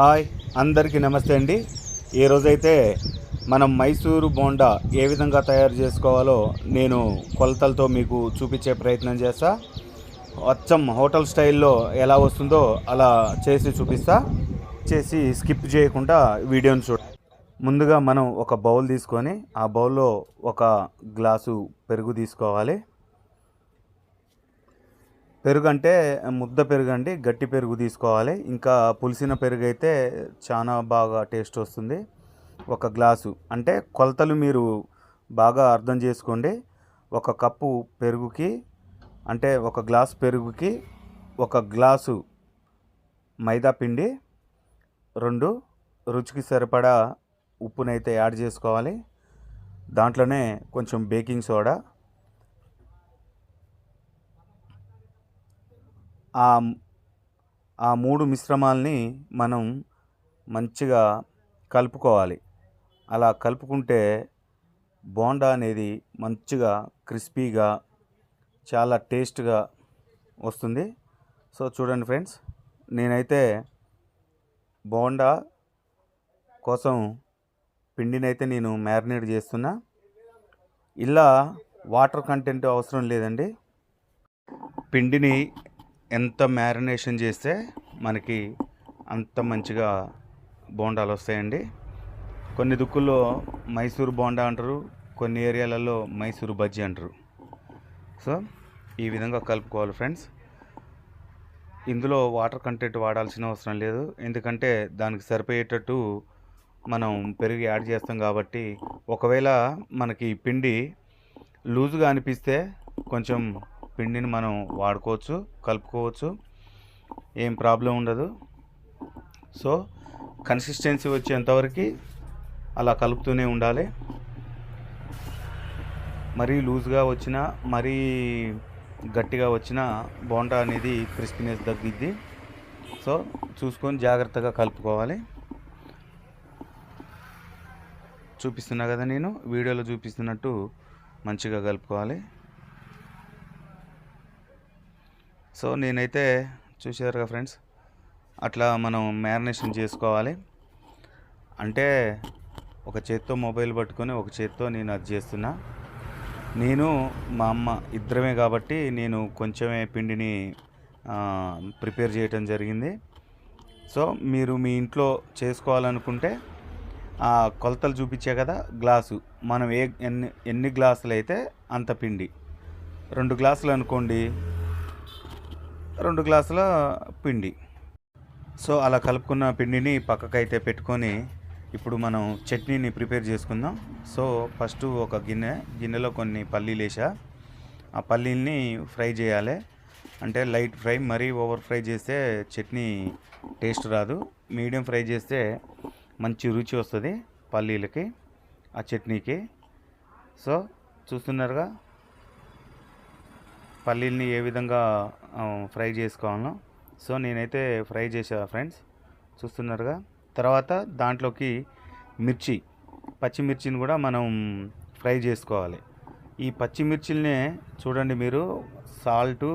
Hi అందరికీ నమస్తే అండి. ఈరోజైతే మనం మైసూరు బోండా ఏ విధంగా తయారు చేసుకోవాలో నేను కొలతలతో మీకు చూపించే ప్రయత్నం చేస్తా. అచ్చం హోటల్ స్టైల్లో ఎలా వస్తుందో అలా చేసి చూపిస్తా. చేసి స్కిప్ చేయకుండా వీడియోని చూడ ముందుగా మనం ఒక బౌల్ తీసుకొని ఆ బౌల్లో ఒక గ్లాసు పెరుగు తీసుకోవాలి. పెరుగు అంటే ముద్ద పెరుగు అండి గట్టి పెరుగు తీసుకోవాలి. ఇంకా పులిసిన పెరుగు అయితే చాలా బాగా టేస్ట్ వస్తుంది. ఒక గ్లాసు. అంటే కొలతలు మీరు బాగా అర్థం చేసుకోండి. ఒక కప్పు పెరుగుకి అంటే ఒక గ్లాసు పెరుగుకి ఒక గ్లాసు మైదా పిండి రెండు రుచికి సరిపడా ఉప్పునైతే యాడ్ చేసుకోవాలి. దాంట్లోనే కొంచెం బేకింగ్ సోడా ఆ ఆ మూడు మిశ్రమాల్ని మనం మంచిగా కలుపుకోవాలి. అలా కలుపుకుంటే బోండా అనేది మంచిగా క్రిస్పీగా చాలా టేస్ట్గా వస్తుంది. సో చూడండి ఫ్రెండ్స్ నేనైతే బోండా కోసం పిండినైతే నేను మ్యారినేట్ చేస్తున్నా. ఇలా వాటర్ కంటెంట్ అవసరం లేదండి. పిండిని ఎంత మ్యారినేషన్ చేస్తే మనకి అంత మంచిగా బోండాలు వస్తాయండి. కొన్ని దుక్కుల్లో మైసూరు బోండా అంటారు కొన్ని ఏరియాలలో మైసూరు బజ్జీ అంటారు. సో ఈ విధంగా కలుపుకోవాలి ఫ్రెండ్స్. ఇందులో వాటర్ కంటెంట్ వాడాల్సిన అవసరం లేదు. ఎందుకంటే దానికి సరిపోయేటట్టు మనం పెరుగు యాడ్ చేస్తాం కాబట్టి ఒకవేళ మనకి పిండి లూజుగా అనిపిస్తే కొంచెం పిండిని మనం వాడుకోవచ్చు కలుపుకోవచ్చు. ఏం ప్రాబ్లం ఉండదు. సో కన్సిస్టెన్సీ వచ్చేంతవరకు అలా కలుపుతూనే ఉండాలి. మరీ లూజ్గా వచ్చినా మరీ గట్టిగా వచ్చిన బోండా అనేది క్రిస్పీనెస్ తగ్గిద్ది. సో చూసుకొని జాగ్రత్తగా కలుపుకోవాలి. చూపిస్తున్నా కదా నేను వీడియోలో చూపిస్తున్నట్టు మంచిగా కలుపుకోవాలి. సో నేనైతే చూసారుగా ఫ్రెండ్స్ అట్లా మనం మ్యారినేషన్ చేసుకోవాలి. అంటే ఒక చేత్తో మొబైల్ పట్టుకొని ఒక చేత్తో నేను అది చేస్తున్నా. నేను మా అమ్మ ఇద్దరమే కాబట్టి నేను కొంచెమే పిండిని ప్రిపేర్ చేయటం జరిగింది. సో మీరు మీ ఇంట్లో చేసుకోవాలనుకుంటే ఆ కొలతలు చూపించే కదా గ్లాసు. మనం ఏ ఎన్ని ఎన్ని గ్లాసులు అయితే అంత పిండి. రెండు గ్లాసులు అనుకోండి రెండు గ్లాసుల పిండి. సో అలా కలుపుకున్న పిండిని పక్కకైతే పెట్టుకొని ఇప్పుడు మనం చట్నీని ప్రిపేర్ చేసుకుందాం. సో ఫస్ట్ ఒక గిన్నె గిన్నెలో కొన్ని పల్లీలు వేసా ఆ పల్లీల్ని ఫ్రై చేయాలి. అంటే లైట్ ఫ్రై మరీ ఓవర్ ఫ్రై చేస్తే చట్నీ టేస్ట్ రాదు. మీడియం ఫ్రై చేస్తే మంచి రుచి వస్తుంది పల్లీలకి ఆ చట్నీకి. సో చూస్తున్నారుగా? పల్లీల్ని ఏ విధంగా ఫ్రై చేసుకోవాలో సో నేనైతే ఫ్రై చేసా ఫ్రెండ్స్. చూస్తున్నారుగా. తర్వాత దాంట్లోకి మిర్చి. పచ్చిమిర్చిని కూడా మనం ఫ్రై చేసుకోవాలి. ఈ పచ్చిమిర్చిల్నే చూడండి మీరు సాల్ట్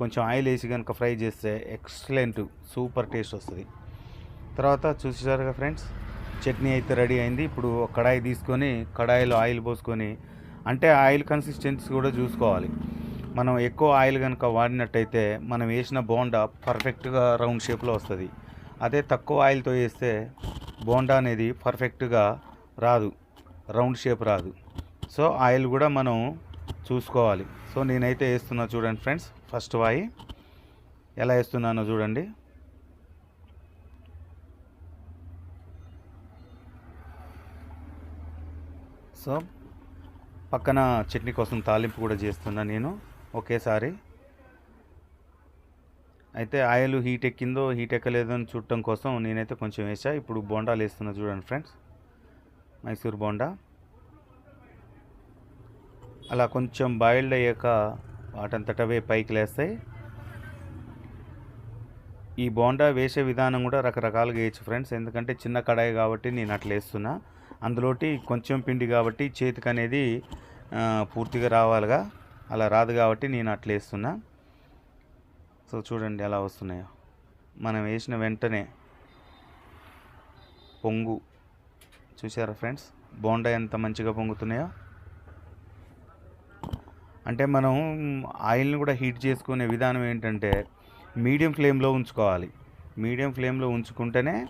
కొంచెం ఆయిల్ వేసి కనుక ఫ్రై చేస్తే ఎక్సలెంట్ సూపర్ టేస్ట్ వస్తుంది. తర్వాత చూసారుగా ఫ్రెండ్స్ చట్నీ అయితే రెడీ అయింది. ఇప్పుడు కడాయి తీసుకొని కడాయిలో ఆయిల్ పోసుకొని అంటే ఆయిల్ కన్సిస్టెన్సీ కూడా చూసుకోవాలి. మనం ఎక్కువ ఆయిల్ కనుక వాడినట్టయితే మనం వేసిన బోండా పర్ఫెక్ట్గా రౌండ్ షేప్లో వస్తుంది. అదే తక్కువ ఆయిల్తో వేస్తే బోండా అనేది పర్ఫెక్ట్గా రాదు రౌండ్ షేప్ రాదు. సో ఆయిల్ కూడా మనం చూసుకోవాలి. సో నేనైతే వేస్తున్నా చూడండి ఫ్రెండ్స్ ఫస్ట్ వాయి. ఎలా వేస్తున్నానో చూడండి. సో పక్కన చట్నీ కోసం తాలింపు కూడా చేస్తున్నా నేను. ఒకేసారి. అయితే ఆయిల్ హీట్ ఎక్కిందో హీట్ ఎక్కలేదో అని చూడటం కోసం నేనైతే కొంచెం వేసా. ఇప్పుడు బోండాలు వేస్తున్నా చూడండి ఫ్రెండ్స్. మైసూర్ బోండా. అలా కొంచెం బాయిల్డ్ అయ్యాక వాటంతటవే పైకి లేస్తాయి. ఈ బోండా వేసే విధానం కూడా రకరకాలుగా వేయచ్చు ఫ్రెండ్స్. ఎందుకంటే చిన్న కడాయి కాబట్టి నేను అట్లా వేస్తున్నా. అందులోటి కొంచెం పిండి కాబట్టి చేతికి అనేది పూర్తిగా రావాలిగా. అలా రాదు కాబట్టి నేను అట్లా వేస్తున్నా. సో చూడండి ఎలా వస్తున్నాయో. మనం వేసిన వెంటనే పొంగు. చూసారా ఫ్రెండ్స్? బోండా ఎంత మంచిగా పొంగుతున్నాయో. అంటే మనం ఆయిల్ని కూడా హీట్ చేసుకునే విధానం ఏంటంటే మీడియం ఫ్లేమ్లో ఉంచుకోవాలి. మీడియం ఫ్లేమ్లో ఉంచుకుంటేనే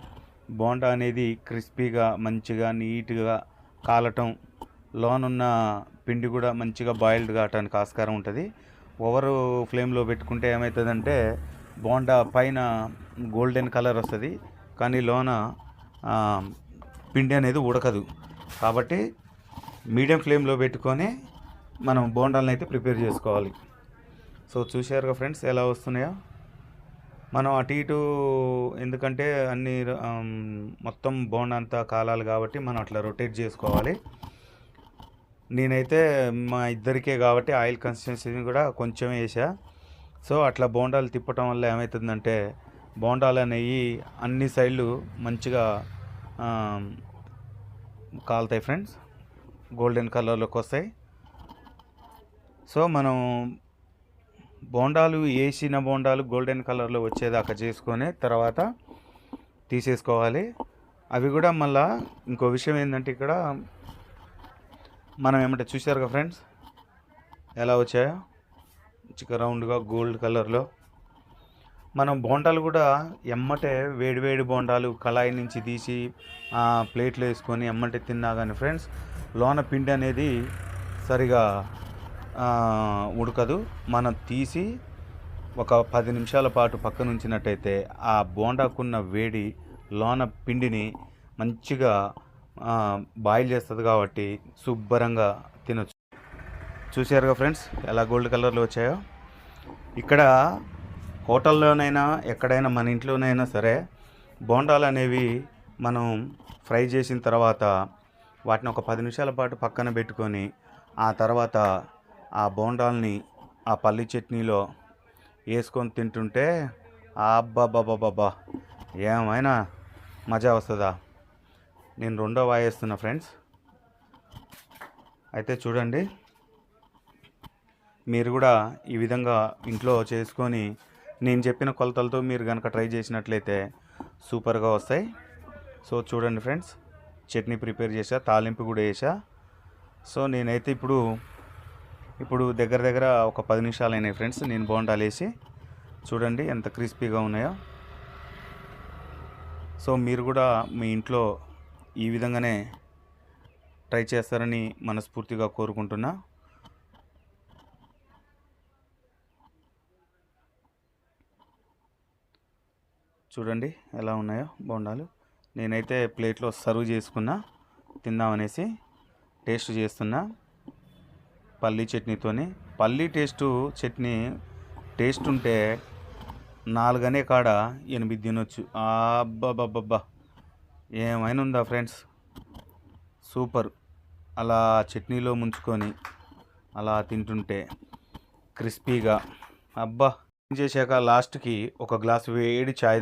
బోండా అనేది క్రిస్పీగా మంచిగా నీట్గా కాలటం లోనున్న పిండి కూడా మంచిగా బాయిల్డ్ కావటానికి ఆస్కారం ఉంటుంది. ఓవర్ ఫ్లేమ్లో పెట్టుకుంటే ఏమవుతుందంటే బోండా పైన గోల్డెన్ కలర్ వస్తుంది. కానీ లోన పిండి అనేది ఉడకదు. కాబట్టి మీడియం ఫ్లేమ్లో పెట్టుకొని మనం బోండాలను అయితే ప్రిపేర్ చేసుకోవాలి. సో చూశారుగా ఫ్రెండ్స్ ఎలా వస్తున్నాయో? మనం అటు ఇటు ఎందుకంటే అన్ని మొత్తం బోండా అంతా కాలాలి కాబట్టి మనం అట్లా రొటేట్ చేసుకోవాలి. నేనైతే మా ఇద్దరికే కాబట్టి ఆయిల్ కన్సిస్టెన్సీని కూడా కొంచెం వేసా సో అట్లా బోండాలు తిప్పటం వల్ల ఏమవుతుందంటే బోండాలు అనేవి అన్ని సైడ్లు మంచిగా కాలుతాయి ఫ్రెండ్స్. గోల్డెన్ కలర్లోకి వస్తాయి. సో మనం బోండాలు వేసిన బోండాలు గోల్డెన్ కలర్లో వచ్చేదాకా చేసుకొని తర్వాత తీసేసుకోవాలి. అవి కూడా మళ్ళా ఇంకో విషయం ఏంటంటే ఇక్కడ మనం ఏమంటే చూశారు కదా ఫ్రెండ్స్? ఎలా వచ్చాయో? చిక్క రౌండ్గా గోల్డ్ కలర్లో. మనం బోండాలు కూడా ఎమ్మటే వేడివేడి బోండాలు కళాయి నుంచి తీసి ఆ ప్లేట్లో వేసుకొని ఎమ్మటే తిన్నా కానీ ఫ్రెండ్స్ లోన పిండి అనేది సరిగా ఉడకదు. మనం తీసి ఒక పది నిమిషాల పాటు పక్కన ఉంచినట్టయితే ఆ బోండాకున్న వేడి లోన పిండిని మంచిగా బాయిల్ చేస్తుంది కాబట్టి శుభ్రంగా తినొచ్చు. చూసారుగా ఫ్రెండ్స్ ఎలా గోల్డ్ కలర్లో వచ్చాయో? ఇక్కడ హోటల్లోనైనా ఎక్కడైనా మన ఇంట్లోనైనా సరే బోండాలు అనేవి మనం ఫ్రై చేసిన తర్వాత వాటిని ఒక పది నిమిషాల పాటు పక్కన పెట్టుకొని ఆ తర్వాత ఆ బోండాల్ని ఆ పల్లి చట్నీలో వేసుకొని తింటుంటే అబ్బాబాబాబా ఏమైనా మజా వస్తుందా? నేను రెండో వాయేస్తున్నా ఫ్రెండ్స్. అయితే చూడండి. మీరు కూడా ఈ విధంగా ఇంట్లో చేసుకొని నేను చెప్పిన కొలతలతో మీరు కనుక ట్రై చేసినట్లయితే సూపర్గా వస్తాయి. సో చూడండి ఫ్రెండ్స్ చట్నీ ప్రిపేర్ చేసా తాలింపు కూడా వేసా సో నేనైతే ఇప్పుడు ఇప్పుడు దగ్గర దగ్గర ఒక పది నిమిషాలు అయినాయి ఫ్రెండ్స్ నేను బోండాలు వేసి. చూడండి ఎంత క్రిస్పీగా ఉన్నాయో. సో మీరు కూడా మీ ఇంట్లో ఈ విధంగానే ట్రై చేస్తారని మనస్ఫూర్తిగా కోరుకుంటున్నా. చూడండి ఎలా ఉన్నాయో బోండాలు. నేనైతే ప్లేట్లో సర్వ్ చేసుకున్నా తిందామనేసి టేస్ట్ చేస్తున్నా పల్లీ చట్నీతోని. పల్లీ టేస్టు చట్నీ టేస్ట్ ఉంటే నాలుగనే కాడ ఎనిమిది తినొచ్చు. అబ్బాబ్బబ్బా ఏమైనా ఉందా ఫ్రెండ్స్? సూపర్. అలా చట్నీలో ముంచుకొని అలా తింటుంటే క్రిస్పీగా. అబ్బా! చేశాక లాస్ట్కి ఒక గ్లాస్ వేడి చాయ్ తాగు